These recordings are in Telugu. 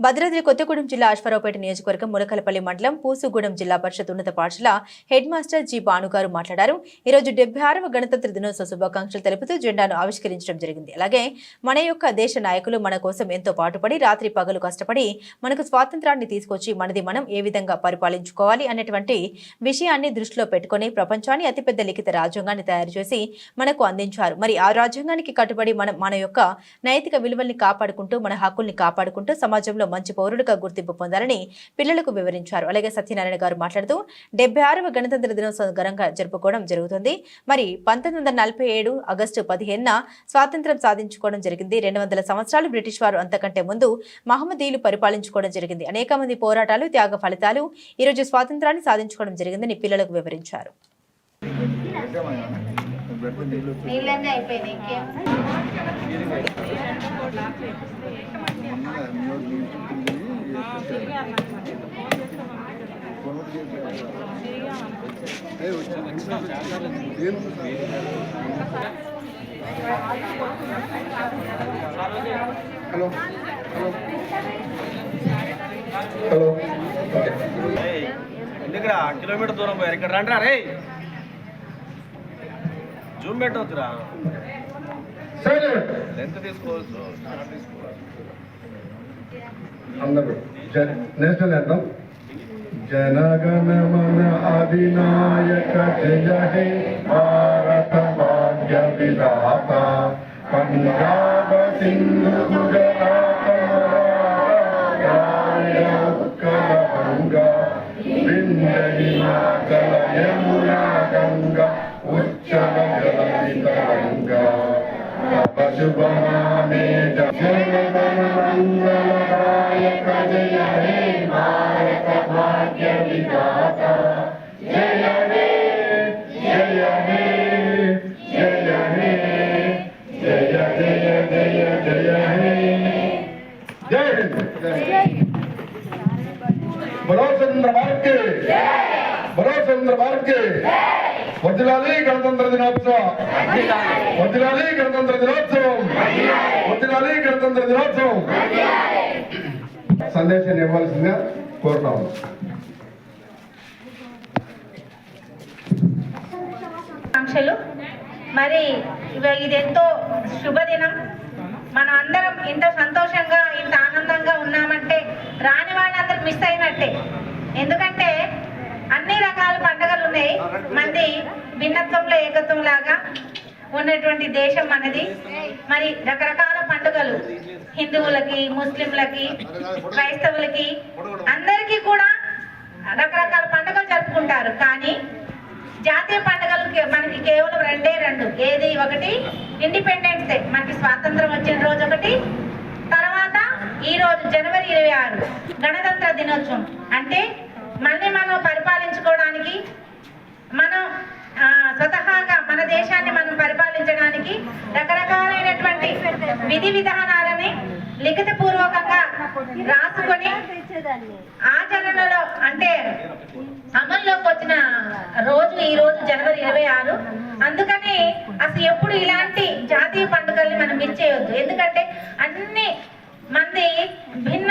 భద్రాద్రి కొత్తగూడెం జిల్లా అశ్వరావుపేట నియోజకవర్గం ములకలపల్లి మండలం పూసుగూడెం జిల్లా పరిషత్ ఉన్నత పాఠశాల హెడ్ మాస్టర్ జి భానుగారు మాట్లాడారు. ఈ రోజు డెబ్బై ఆరవ గణతంత్ర దినోత్సవ శుభాకాంక్షలు తెలుపుతూ జెండాను ఆవిష్కరించడం జరిగింది. అలాగే మన యొక్క దేశ నాయకులు మన కోసం ఎంతో పాటుపడి రాత్రి పగలు కష్టపడి మనకు స్వాతంత్రాన్ని తీసుకొచ్చి మనది మనం ఏ విధంగా పరిపాలించుకోవాలి అనేటువంటి విషయాన్ని దృష్టిలో పెట్టుకొని ప్రపంచాన్ని అతిపెద్ద లిఖిత రాజ్యాంగాన్ని తయారు చేసి మనకు అందించారు. మరి ఆ రాజ్యాంగానికి కట్టుబడి మనం మన యొక్క నైతిక విలువల్ని కాపాడుకుంటూ మన హక్కుల్ని కాపాడుకుంటూ సమాజంలో మంచి పౌరుడిగా గుర్తింపు పొందాలని పిల్లలకు వివరించారు. అలాగే సత్యనారాయణ గారు మాట్లాడుతూ డెబ్బై ఆరవ గణతంత్ర దినోత్సవం ఘనంగా జరుపుకోవడం జరుగుతుంది. మరి పంతొమ్మిది వందల నలభై ఏడు ఆగస్టు పదిహేనున స్వాతంత్రం సాధించుకోవడం జరిగింది. రెండు వందల సంవత్సరాలు బ్రిటిష్ వారు అంతకంటే ముందు మహమ్మదీయులు పరిపాలించుకోవడం జరిగింది. అనేక మంది పోరాటాలు త్యాగ ఫలితాలు ఈ రోజు స్వాతంత్రాన్ని సాధించుకోవడం జరిగిందని పిల్లలకు వివరించారు. నీళ్ళన్నీ అయిపోయినాయి. ఇంకేం హలో హలో హలో ఏయ్, ఎందుకురా? కిలోమీటర్ దూరం పోయారు? ఇక్కడ రండి రే జూమ్ పెట్టవచ్చురా సరే లెంత్ తీసుకోవచ్చు చాలా తీసుకోవాలి అందరూ జ- నేషనల్ అంతం జనగణ మన అధినాయక జయ హే భారత భాగ్య విధాత పంజాబ సింధు గుజరాత మరాఠా, ఉత్కల గంగా వింధ్య హిమాచల యమునా గంగా ఉచ్చల జలనితరంగా పశుభనామే జనగణ వదిలాలి గణతంత్ర దినోత్సవం. వదిలాలి గణతంత్ర దినోత్సవం. వదిలాలి గణతంత్ర దినోత్సవం. సందేశాన్ని ఇవ్వాల్సిందిగా కోరుతాము ఆకాంక్షలు. మరి ఇవ- ఇది ఎంతో శుభదినం. మనం అందరం ఇంత సంతోషంగా ఇంత ఆనందంగా ఉన్నామంటే రాని వాళ్ళందరూ మిస్ అయినట్టే. ఎందుకంటే అన్ని రకాల పండుగలు ఉన్నాయి. మంది భిన్నత్వంలో ఏకత్వం లాగా ఉన్నటువంటి దేశం మనది మరి రకరకాల పండుగలు. హిందువులకి ముస్లింలకి క్రైస్తవులకి అందరికీ కూడా రకరకాల పండుగలు జరుపుకుంటారు. కానీ జాతీయ పండుగలు మనకి కేవలం రెండే రెండు. ఏది ఒకటి? ఇండిపెండెన్స్ డే మనకి స్వాతంత్రం వచ్చిన రోజు ఒకటి. తర్వాత ఈ రోజు జనవరి ఇరవై ఆరు. గణతంత్ర దినోత్సవం. అంటే మళ్ళీ మనం పరిపాలించుకోవడానికి మనం స్వతహాగా మన దేశాన్ని మనం పరిపాలించడానికి రకరకాలైనటువంటి విధి విధానాలని లిఖిత పూర్వకంగా రాసుకొని ఆచరణలో అంటే అమల్లోకి వచ్చిన రోజు ఈ రోజు జనవరి ఇరవై ఆరు. అందుకని అసలు ఎప్పుడు ఇలాంటి జాతీయ పండుగల్ని మనం మిస్ చేయొద్దు. ఎందుకంటే అన్ని మంది భిన్న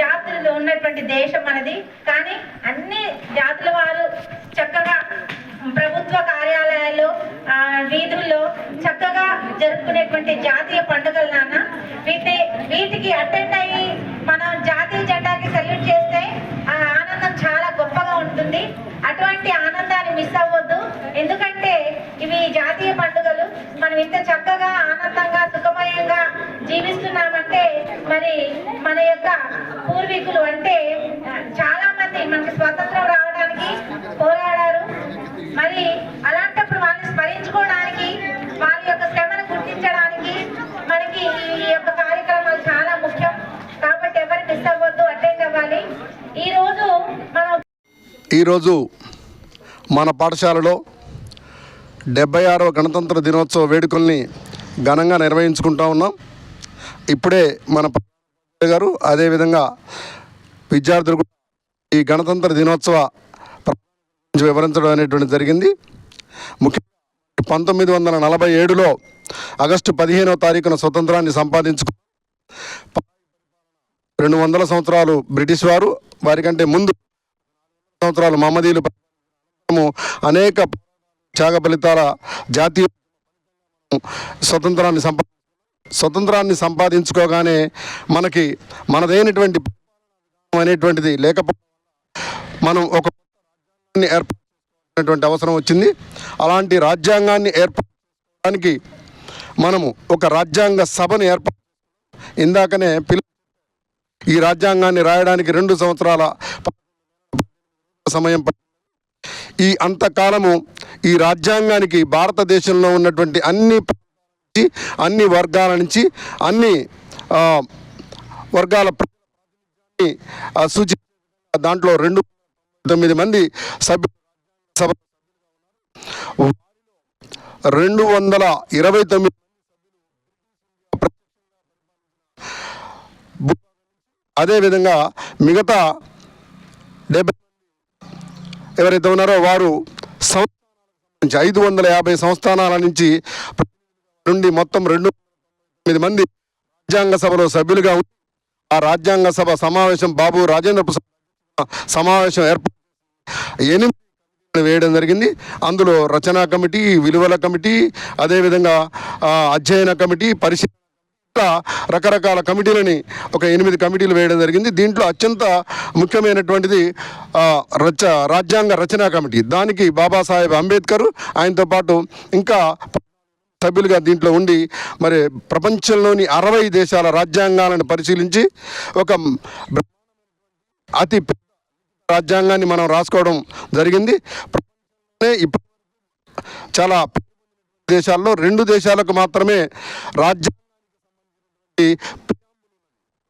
జాతులు ఉన్నటువంటి దేశం మనది. కానీ అన్ని జాతుల వారు చక్కగా ప్రభుత్వ కార్యాలయాల్లో ఆ, వీధుల్లో చక్కగా జరుపుకునేటువంటి జాతీయ పండుగలు నాన్న. వీటి వీటికి అటెండ్ అయ్యి మనం జాతీయ జెండాకి సెల్యూట్ చేస్తే ఆ ఆనందం చాలా గొప్పగా ఉంటుంది. అటువంటి ఆనందాన్ని మిస్ అవ్వద్దు. ఎందుకంటే ఇవి జాతీయ పండుగలు. మనం ఇంత చక్కగా ఆనందంగా సుఖమయంగా జీవిస్తున్నామంటే మరి మన యొక్క పూర్వీకులు అంటే చాలా మంది మనకి స్వాతంత్రం రావడానికి పోరాడారు. మరి అలాంటప్పుడు వాళ్ళని స్మరించుకోవడానికి వాళ్ళ యొక్క శ్రమను గుర్తించడానికి మనకి ఈ యొక్క కార్యక్రమాలు చాలా ముఖ్యం కాబట్టి ఎవరు మిస్ అవ్వద్దు అటెండ్ అవ్వాలి ఈ రోజు మనం ఈరోజు మన పాఠశాలలో డెబ్బై ఆరవ గణతంత్ర దినోత్సవ వేడుకల్ని ఘనంగా నిర్వహించుకుంటా ఉన్నాం. ఇప్పుడే మన గారు అదేవిధంగా విద్యార్థులు ఈ గణతంత్ర దినోత్సవ వివరించడం అనేటువంటి జరిగింది. ముఖ్యంగా పంతొమ్మిది వందల నలభై ఏడులో ఆగస్టు పదిహేనవ తారీఖున స్వతంత్రాన్ని సంపాదించుకు రెండు వందల సంవత్సరాలు బ్రిటిష్ వారు వారికంటే ముందు సంవత్సరాలు మహమ్మదీలు అనేక త్యాగ ఫలితాల జాతీయ స్వతంత్రాన్ని సంపా స్వతంత్రాన్ని సంపాదించుకోగానే మనకి మనదైనటువంటి అనేటువంటిది లేకపోతే మనం ఒక ఏర్పడినటువంటి అవసరం వచ్చింది. అలాంటి రాజ్యాంగాన్ని ఏర్పడడానికి మనము ఒక రాజ్యాంగ సభను ఏర్ప ఇందాకనే పిల్ల ఈ రాజ్యాంగాన్ని రాయడానికి రెండు సంవత్సరాల సమయం ఈ అంతకాలము ఈ రాజ్యాంగానికి భారతదేశంలో ఉన్నటువంటి అన్ని అన్ని వర్గాల నుంచి అన్ని ఆ, వర్గాల సూచి దాంట్లో రెండు తొమ్మిది మంది సభ్యు సభ రెండు వందల ఇరవై తొమ్మిది అదేవిధంగా మిగతా డెబ్బై ఎవరైతే ఉన్నారో వారు సంస్థానాల ఐదు వందల యాభై సంస్థానాల నుంచి నుండి మొత్తం రెండు తొమ్మిది మంది రాజ్యాంగ సభలో సభ్యులుగా ఆ రాజ్యాంగ సభ సమావేశం బాబు రాజేంద్ర ప్రసాద్ సమావేశం ఏర్పాటు ఎనిమిది వేయడం జరిగింది. అందులో రచనా కమిటీ విలువల కమిటీ అదేవిధంగా అధ్యయన కమిటీ పరిశీలన రకరకాల కమిటీలని ఒక ఎనిమిది కమిటీలు వేయడం జరిగింది. దీంట్లో అత్యంత ముఖ్యమైనటువంటిది రచ రాజ్యాంగ రచనా కమిటీ. దానికి బాబాసాహెబ్ అంబేద్కర్ ఆయనతో పాటు ఇంకా సభ్యులుగా దీంట్లో ఉండి మరి ప్రపంచంలోని అరవై దేశాల రాజ్యాంగాలను పరిశీలించి ఒక అతి పెద్ద రాజ్యాంగాన్ని మనం రాసుకోవడం జరిగింది. ఇప్పుడు చాలా దేశాల్లో రెండు దేశాలకు మాత్రమే రాజ్య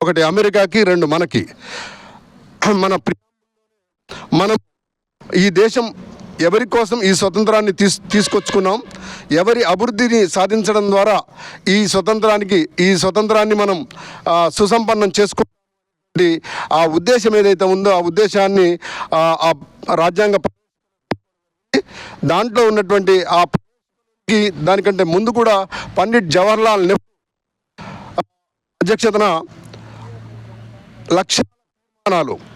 ఒకటి అమెరికాకి రెండు మనకి. మన మనం ఈ దేశం ఎవరి కోసం ఈ స్వతంత్రాన్ని తీస్ తీసుకొచ్చుకున్నాం ఎవరి అభివృద్ధిని సాధించడం ద్వారా ఈ స్వతంత్రానికి ఈ స్వతంత్రాన్ని మనం సుసంపన్నం చేసుకు ఆ ఉద్దేశం ఏదైతే ఉందో ఆ ఉద్దేశాన్ని ఆ, రాజ్యాంగ దాంట్లో ఉన్నటువంటి ఆ దానికంటే ముందు కూడా పండిట్ జవహర్లాల్ నెహ్రూ అధ్యక్షతన లక్ష్య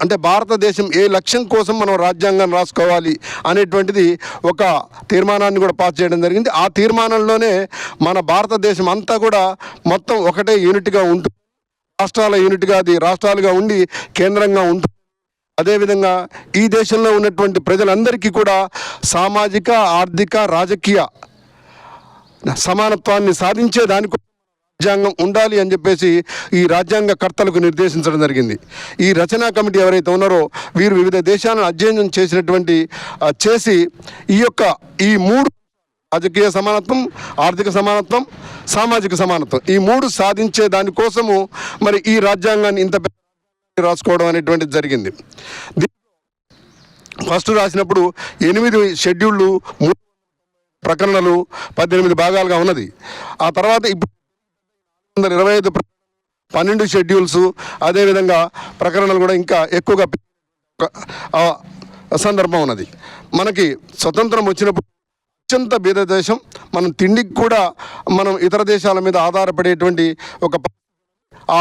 అంటే భారతదేశం ఏ లక్ష్యం కోసం మనం రాజ్యాంగం రాసుకోవాలి అనేటువంటిది ఒక తీర్మానాన్ని కూడా పాస్ చేయడం జరిగింది. ఆ తీర్మానంలోనే మన భారతదేశం అంతా కూడా మొత్తం ఒకటే యూనిట్గా ఉంటుంది రాష్ట్రాల యూనిట్గా అది రాష్ట్రాలుగా ఉండి కేంద్రంగా ఉంటుంది అదేవిధంగా ఈ దేశంలో ఉన్నటువంటి ప్రజలందరికీ కూడా సామాజిక ఆర్థిక రాజకీయ సమానత్వాన్ని సాధించే దానికి రాజ్యాంగం ఉండాలి అని చెప్పేసి ఈ రాజ్యాంగ కర్తలకు నిర్దేశించడం జరిగింది. ఈ రచనా కమిటీ ఎవరైతే ఉన్నారో వీరు వివిధ దేశాలను అధ్యయనం చేసినటువంటి చేసి ఈ యొక్క ఈ మూడు రాజకీయ సమానత్వం ఆర్థిక సమానత్వం సామాజిక సమానత్వం ఈ మూడు సాధించే దానికోసము మరి ఈ రాజ్యాంగాన్ని ఇంత పెద్ద రాసుకోవడం అనేటువంటిది జరిగింది. ఫస్ట్ రాసినప్పుడు ఎనిమిది షెడ్యూళ్ళు ప్రకరణలు పద్దెనిమిది భాగాలుగా ఉన్నది. ఆ తర్వాత ఇప్పుడు వందల ఇరవై ఐదు పన్నెండు షెడ్యూల్స్ అదేవిధంగా ప్రకరణలు కూడా ఇంకా ఎక్కువగా సందర్భం ఉన్నది. మనకి స్వతంత్రం వచ్చినప్పుడు అత్యంత బీద దేశం. మనం తిండికి కూడా మనం ఇతర దేశాల మీద ఆధారపడేటువంటి ఒక ఆ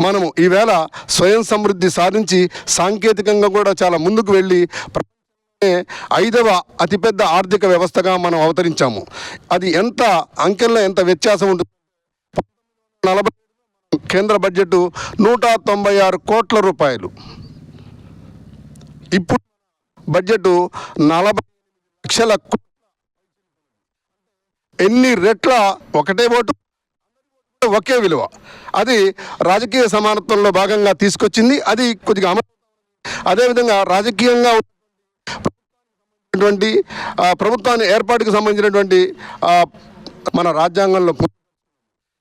మనము ఈవేళ స్వయం సమృద్ధి సాధించి సాంకేతికంగా కూడా చాలా ముందుకు వెళ్ళి ఐదవ అతిపెద్ద ఆర్థిక వ్యవస్థగా మనం అవతరించాము. అది ఎంత అంకెల్లో ఎంత వ్యత్యాసం ఉంటుంది నలభై కేంద్ర బడ్జెట్ నూట తొంభై ఆరు కోట్ల రూపాయలు. ఇప్పుడు బడ్జెట్ నలభై లక్షల ఎన్ని రెట్ల ఒకటే ఓటు? ఒకే విలువ. అది రాజకీయ సమానత్వంలో భాగంగా తీసుకొచ్చింది. అది కొద్దిగా అమలు అదేవిధంగా రాజకీయంగా ప్రభుత్వాన్ని ఏర్పాటుకు సంబంధించినటువంటి మన రాజ్యాంగంలో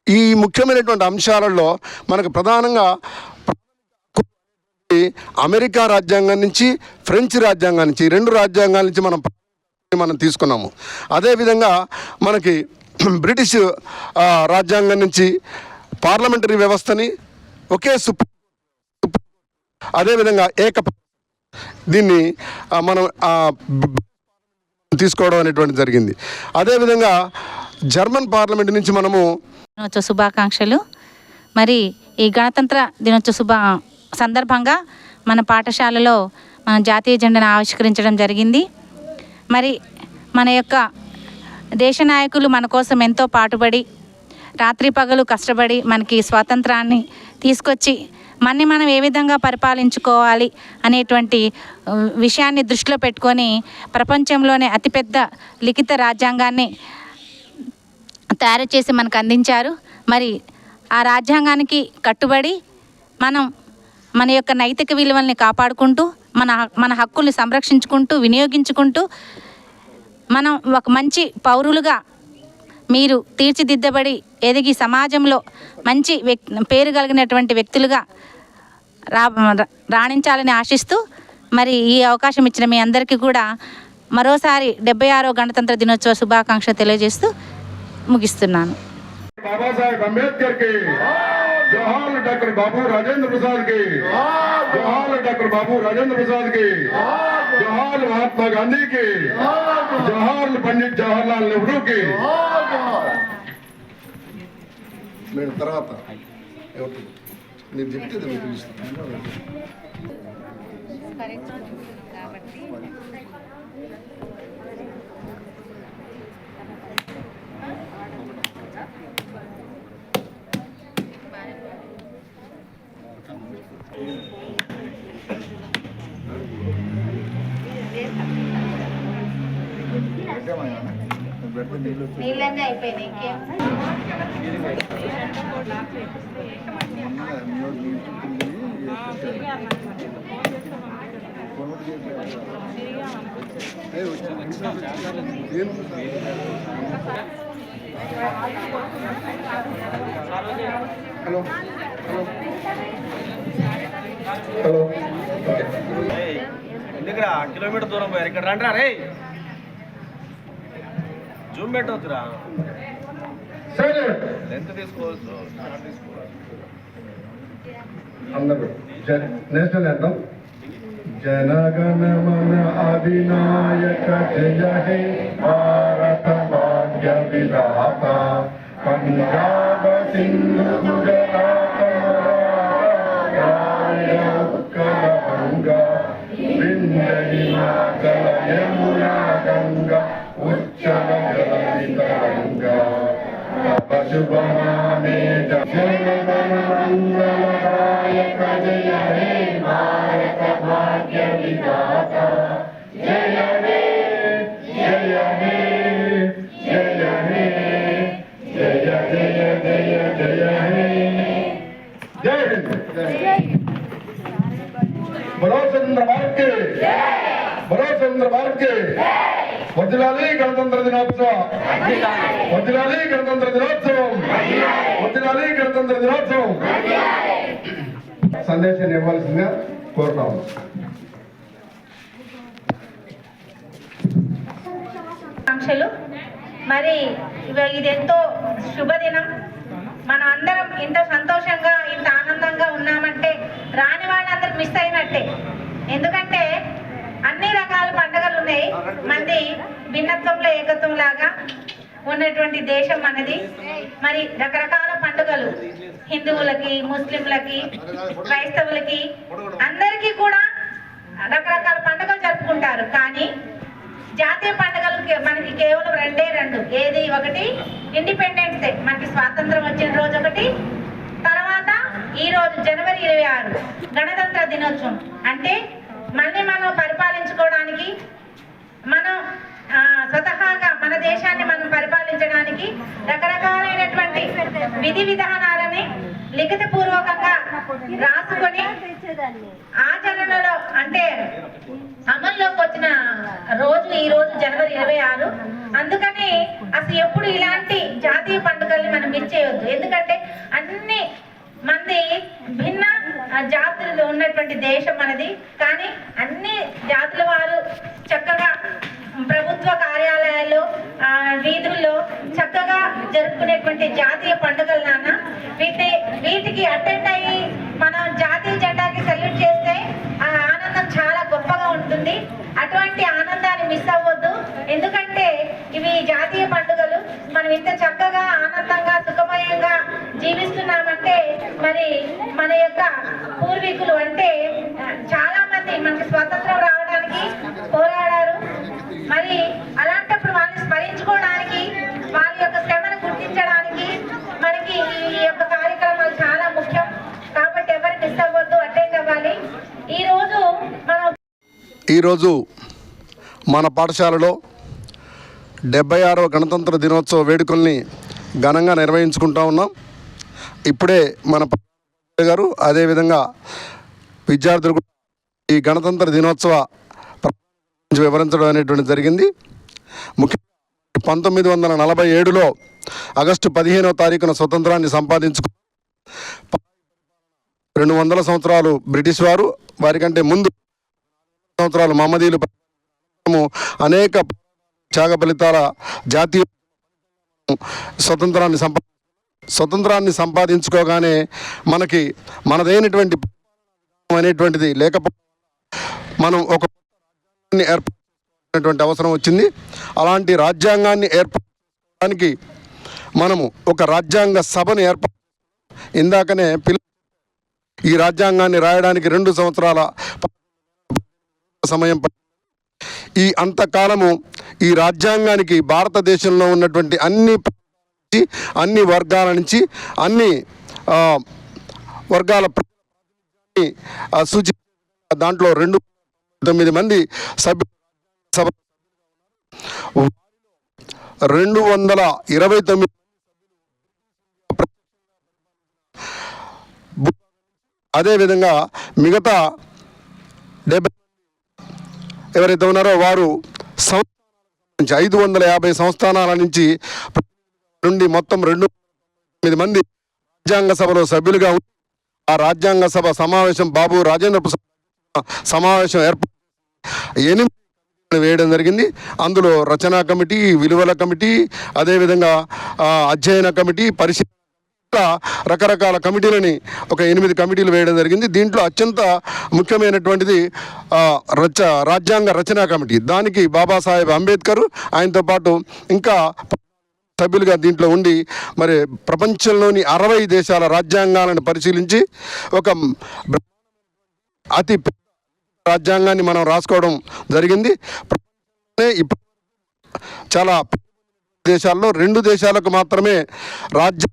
ఈ ముఖ్యమైనటువంటి అంశాలలో మనకు ప్రధానంగా అమెరికా రాజ్యాంగం నుంచి ఫ్రెంచ్ రాజ్యాంగం నుంచి రెండు రాజ్యాంగాల నుంచి మనం మనం తీసుకున్నాము. అదేవిధంగా మనకి బ్రిటిష్ రాజ్యాంగం నుంచి పార్లమెంటరీ వ్యవస్థని ఒకే సుప్రీం అదేవిధంగా ఏక దీన్ని మనం తీసుకోవడం అనేటువంటి జరిగింది. అదేవిధంగా జర్మన్ పార్లమెంట్ నుంచి మనము దినోత్సవ శుభాకాంక్షలు. మరి ఈ గణతంత్ర దినోత్సవ శుభ సందర్భంగా మన పాఠశాలలో మన జాతీయ జెండాను ఆవిష్కరించడం జరిగింది. మరి మన యొక్క దేశ నాయకులు మన కోసం ఎంతో పాటుపడి రాత్రి పగలు కష్టపడి మనకి స్వాతంత్రాన్ని తీసుకొచ్చి మనని మనం ఏ విధంగా పరిపాలించుకోవాలి అనేటువంటి విషయాన్ని దృష్టిలో పెట్టుకొని ప్రపంచంలోనే అతిపెద్ద లిఖిత రాజ్యాంగాన్ని తయారు చేసి మనకు అందించారు. మరి ఆ రాజ్యాంగానికి కట్టుబడి మనం మన యొక్క నైతిక విలువల్ని కాపాడుకుంటూ మన మన హక్కుల్ని సంరక్షించుకుంటూ వినియోగించుకుంటూ మనం ఒక మంచి పౌరులుగా మీరు తీర్చిదిద్దబడి ఎదిగి సమాజంలో మంచి పేరు కలిగినటువంటి వ్యక్తులుగా రా రాణించాలని ఆశిస్తూ మరి ఈ అవకాశం ఇచ్చిన మీ అందరికీ కూడా మరోసారి డెబ్బై ఆరో గణతంత్ర దినోత్సవ శుభాకాంక్షలు తెలియజేస్తూ ముగిస్తున్నాను. బాబాసాహెబ్ అంబేద్కర్కి జోహార్ డాక్టర్ బాబు రాజేంద్ర ప్రసాద్కి జోహార్ డాక్టర్ బాబు రాజేంద్ర ప్రసాద్కి జోహార్ మహాత్మా గాంధీ కి జోహార్ పండిట్ జవహర్లాల్ నెహ్రూ కి నేను తర్వాత నేను చెప్తే నీళ్ళన్నీ అయిపోయినాయి ఇంకేం? హలో. హలో. ఏయ్, ఎందుకురా? కిలోమీటర్ దూరం పోయారు. ఇక్కడ రండి రే జూమ్ పెట్టవచ్చురా లెంత్ తీసుకోవచ్చు. అందరూ నేషనల్ అంతం జనగణ మన అధినాయక జయ హే. భారత భాగ్య విధాత. పంజాబ సింధు గుజరాత వింధ్య పశుభమానే జనగణ మంగళదాయక జయ హే భారత భాగ్య విధాత జయ హే జయ హే జయ హే జయ జయ జయ జయ హే జై హింద్ బలో స్వతంత్ర భారత్కి బలో స్వతంత్ర భారత్కి వదిలాలి గణతంత్ర దినోత్సవం. వదిలాలి గణతంత్ర దినోత్సవం. వదిలాలి గణతంత్ర దినోత్సవం. సందేశాన్ని ఇవ్వాల్సిందిగా కోరుతాం ఆకాంక్షలు. మరి ఇది ఎంతో శుభదినం. మనం అందరం ఇంత సంతోషంగా ఇంత ఆనందంగా ఉన్నామంటే రాని వాళ్ళందరూ మిస్ అయినట్టే. ఎందుకంటే అన్ని రకాల పండుగలు ఉన్నాయి మంది భిన్నత్వంలో ఏకత్వం లాగా ఉన్నటువంటి దేశం మనది మరి రకరకాల పండుగలు. హిందువులకి ముస్లింలకి క్రైస్తవులకి అందరికీ కూడా రకరకాల పండుగలు జరుపుకుంటారు. కానీ జాతీయ పండుగలు మనకి కేవలం రెండే రెండు. ఏది ఒకటి? ఇండిపెండెన్స్ డే మనకి స్వాతంత్రం వచ్చిన రోజు ఒకటి. తర్వాత ఈ రోజు జనవరి ఇరవై ఆరు. గణతంత్ర దినోత్సవం. అంటే మనని మనం పరిపాలించుకోవడానికి మనం స్వతహాగా మన దేశాన్ని మనం పరిపాలించడానికి రకరకాలైనటువంటి విధి విధానాలని లిఖిత పూర్వకంగా రాసుకొని ఆచరణలో అంటే అమల్లోకి వచ్చిన రోజు ఈ రోజు జనవరి ఇరవై ఆరు. అందుకని అసలు ఎప్పుడు ఇలాంటి జాతీయ పండుగల్ని మనం మిస్ చేయొద్దు. ఎందుకంటే అన్ని మంది భిన్న జాతులు ఉన్నటువంటి దేశం మనది. కానీ అన్ని జాతుల వారు చక్కగా ప్రభుత్వ కార్యాలయాల్లో వీధుల్లో చక్కగా జరుపుకునేటువంటి జాతీయ పండుగలు నాన్న. వీటి వీటికి అటెండ్ అయ్యి మనం జాతీయ జెండాకి సెల్యూట్ చేస్తే ఆ ఆనందం చాలా గొప్పగా ఉంటుంది. అటువంటి ఆనందాన్ని మిస్ అవ్వద్దు. ఎందుకంటే ఇవి జాతీయ పండుగ మనం ఇంత చక్కగా ఆనందంగా సుఖమయంగా జీవిస్తున్నామంటే మరి మన యొక్క పూర్వీకులు అంటే చాలా మంది మనకి స్వాతంత్రం రావడానికి పోరాడారు. మరి అలాంటప్పుడు వాళ్ళని స్మరించుకోవడానికి వాళ్ళ యొక్క శ్రమను గుర్తించడానికి మనకి ఈ యొక్క కార్యక్రమాలు చాలా ముఖ్యం. కాబట్టి ఎవరు మిస్ అవ్వద్దు అటెండ్ అవ్వాలి. ఈరోజు మనం ఈరోజు మన పాఠశాలలో డెబ్బై ఆరవ గణతంత్ర దినోత్సవ వేడుకల్ని ఘనంగా నిర్వహించుకుంటా ఉన్నాం. ఇప్పుడే మన గారు అదేవిధంగా విద్యార్థులు ఈ గణతంత్ర దినోత్సవ వివరించడం అనేటువంటి జరిగింది. ముఖ్యంగా పంతొమ్మిది వందల నలభై ఏడులో ఆగస్టు పదిహేనవ తారీఖున స్వతంత్రాన్ని సంపాదించుకు రెండు వందల సంవత్సరాలు బ్రిటిష్ వారు వారికంటే ముందు సంవత్సరాలు మహమ్మదీలు అనేక త్యాగ ఫలితాల జాతీయ స్వతంత్రాన్ని సంపా స్వతంత్రాన్ని సంపాదించుకోగానే మనకి మనదైనటువంటి అనేటువంటిది లేకపోతే మనం ఒక ఏర్పడినటువంటి అవసరం వచ్చింది. అలాంటి రాజ్యాంగాన్ని ఏర్పడడానికి మనము ఒక రాజ్యాంగ సభను ఏర్ప ఇందాకనే పిల్ల ఈ రాజ్యాంగాన్ని రాయడానికి రెండు సంవత్సరాల సమయం ఈ అంతకాలము ఈ రాజ్యాంగానికి భారతదేశంలో ఉన్నటువంటి అన్ని అన్ని వర్గాల నుంచి అన్ని వర్గాల సూచి దాంట్లో రెండు తొమ్మిది మంది సభ్యు సభ రెండు వందల ఇరవై తొమ్మిది అదేవిధంగా మిగతా డెబ్బై ఎవరైతే ఉన్నారో వారు సంస్థ నుంచి ఐదు వందల యాభై సంస్థానాల నుంచి నుండి మొత్తం రెండు తొమ్మిది మంది రాజ్యాంగ సభలో సభ్యులుగా ఆ రాజ్యాంగ సభ సమావేశం బాబు రాజేంద్ర ప్రసాద్ సమావేశం ఏర్పాటు ఎనిమిది వేయడం జరిగింది. అందులో రచనా కమిటీ విలువల కమిటీ అదేవిధంగా అధ్యయన కమిటీ పరిశీలన రకరకాల కమిటీలని ఒక ఎనిమిది కమిటీలు వేయడం జరిగింది. దీంట్లో అత్యంత ముఖ్యమైనటువంటిది రచ రాజ్యాంగ రచనా కమిటీ. దానికి బాబాసాహెబ్ అంబేద్కర్ ఆయనతో పాటు ఇంకా సభ్యులుగా దీంట్లో ఉండి మరి ప్రపంచంలోని అరవై దేశాల రాజ్యాంగాలను పరిశీలించి ఒక అతి పెద్ద రాజ్యాంగాన్ని మనం రాసుకోవడం జరిగింది. ఇప్పుడు చాలా దేశాల్లో రెండు దేశాలకు మాత్రమే రాజ్య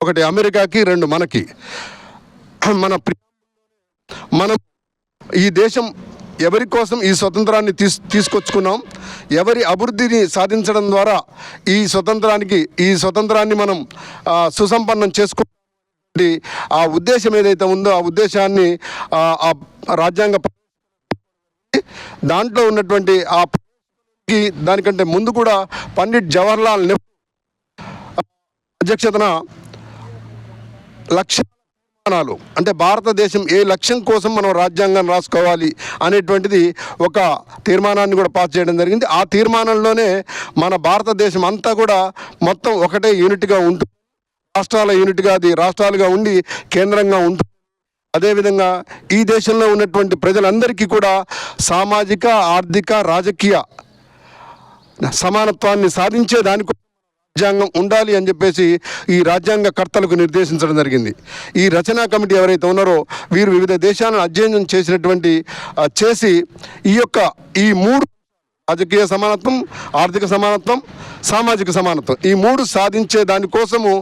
ఒకటి అమెరికాకి రెండు మనకి. మన మనం ఈ దేశం ఎవరి కోసం ఈ స్వతంత్రాన్ని తీస్ తీసుకొచ్చుకున్నాం ఎవరి అభివృద్ధిని సాధించడం ద్వారా ఈ స్వతంత్రానికి ఈ స్వతంత్రాన్ని మనం సుసంపన్నం చేసుకు ఆ ఉద్దేశం ఏదైతే ఉందో ఆ ఉద్దేశాన్ని ఆ, రాజ్యాంగ దాంట్లో ఉన్నటువంటి ఆ దానికంటే ముందు కూడా పండిట్ జవహర్లాల్ నెహ్రూ అధ్యక్షతన లక్ష్య అంటే భారతదేశం ఏ లక్ష్యం కోసం మనం రాజ్యాంగం రాసుకోవాలి అనేటువంటిది ఒక తీర్మానాన్ని కూడా పాస్ చేయడం జరిగింది. ఆ తీర్మానంలోనే మన భారతదేశం అంతా కూడా మొత్తం ఒకటే యూనిట్గా ఉంటుంది రాష్ట్రాల యూనిట్గా అది రాష్ట్రాలుగా ఉండి కేంద్రంగా ఉంటుంది అదేవిధంగా ఈ దేశంలో ఉన్నటువంటి ప్రజలందరికీ కూడా సామాజిక ఆర్థిక రాజకీయ సమానత్వాన్ని సాధించే దానికి రాజ్యాంగం ఉండాలి అని చెప్పేసి ఈ రాజ్యాంగ కర్తలకు నిర్దేశించడం జరిగింది. ఈ రచనా కమిటీ ఎవరైతే ఉన్నారో వీరు వివిధ దేశాలను అధ్యయనం చేసినటువంటి చేసి ఈ యొక్క ఈ మూడు రాజకీయ సమానత్వం ఆర్థిక సమానత్వం సామాజిక సమానత్వం ఈ మూడు సాధించే దానికోసము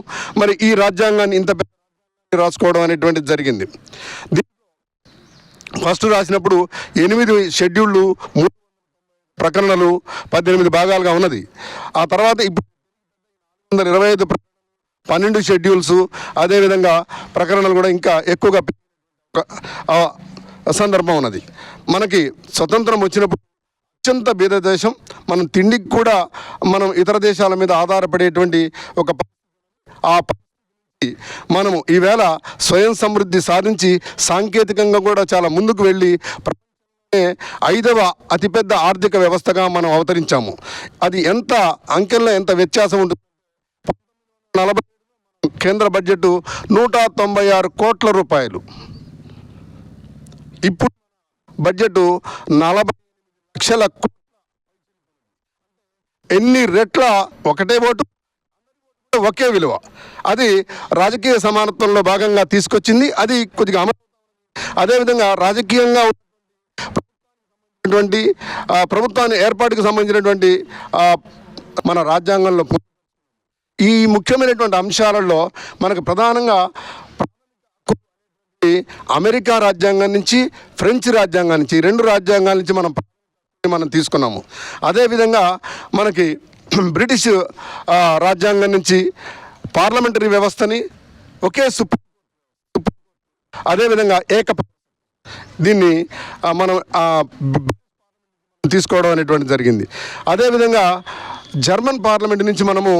మరి ఈ రాజ్యాంగాన్ని ఇంత పెద్ద రాసుకోవడం అనేటువంటిది జరిగింది. ఫస్ట్ రాసినప్పుడు ఎనిమిది షెడ్యూళ్ళు ప్రకరణలు పద్దెనిమిది భాగాలుగా ఉన్నది. ఆ తర్వాత ఇప్పుడు వందల ఇరవై ఐదు పన్నెండు షెడ్యూల్స్ అదేవిధంగా ప్రకరణలు కూడా ఇంకా ఎక్కువగా సందర్భం ఉన్నది. మనకి స్వతంత్రం వచ్చినప్పుడు అత్యంత బీద దేశం మనం తిండికి కూడా మనం ఇతర దేశాల మీద ఆధారపడేటువంటి ఒక ఆ మనము ఈవేళ స్వయం సమృద్ధి సాధించి సాంకేతికంగా కూడా చాలా ముందుకు వెళ్ళి ఐదవ అతిపెద్ద ఆర్థిక వ్యవస్థగా మనం అవతరించాము. అది ఎంత అంకెల్లో ఎంత వ్యత్యాసం ఉంటుంది నలభై కేంద్ర బడ్జెట్ నూట తొంభై ఆరు కోట్ల రూపాయలు. ఇప్పుడు బడ్జెట్ నలభై లక్షల ఎన్ని రెట్ల ఒకటే ఓటు? ఒకే విలువ. అది రాజకీయ సమానత్వంలో భాగంగా తీసుకొచ్చింది. అది కొద్దిగా అమలు అదేవిధంగా రాజకీయంగా ప్రభుత్వాన్ని ఏర్పాటుకు సంబంధించినటువంటి మన రాజ్యాంగంలో ఈ ముఖ్యమైనటువంటి అంశాలలో మనకు ప్రధానంగా అమెరికా రాజ్యాంగం నుంచి ఫ్రెంచ్ రాజ్యాంగం నుంచి రెండు రాజ్యాంగాల నుంచి మనం మనం తీసుకున్నాము. అదేవిధంగా మనకి బ్రిటిష్ రాజ్యాంగం నుంచి పార్లమెంటరీ వ్యవస్థని ఒకే సుప్రీం అదేవిధంగా ఏక దీన్ని మనం తీసుకోవడం అనేటువంటి జరిగింది. అదేవిధంగా జర్మన్ పార్లమెంట్ నుంచి మనము